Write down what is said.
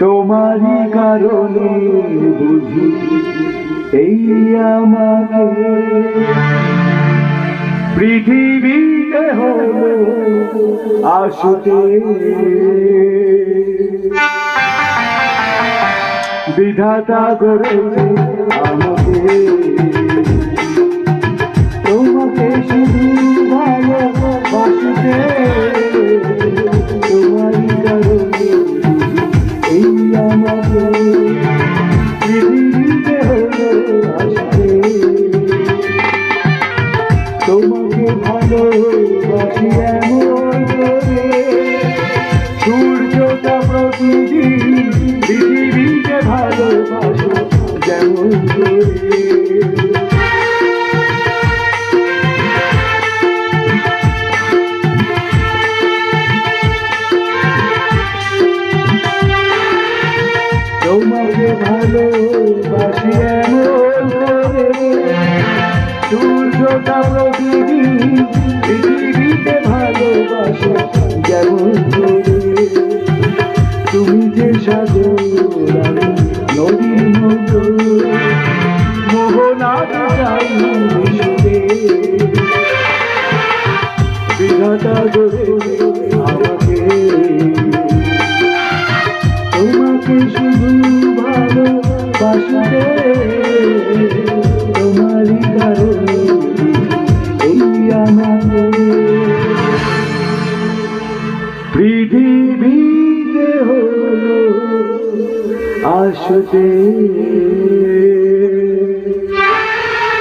তোমারই কারণে বুঝি এই আমাকে। পৃথিবীতে হলো আসতে বিধাতা করেছে আমাকে। আমাকে পৃথিবীতে হলো আসতে তোমাকে ভালোবাসি এমন সূর্যটা প্রতিদিন পৃথিবীকে ভালোবাসো যেমন করে ভালোবাসি এমন করে সূর্যটা প্রতিদিন পৃথিবীতে ভালোবাসো যেমন করে আমাকে তোমাকে শুধু ভালোবাসতে তোমারই কারণে। এই আমাকে পৃথিবীতে হলো আসতে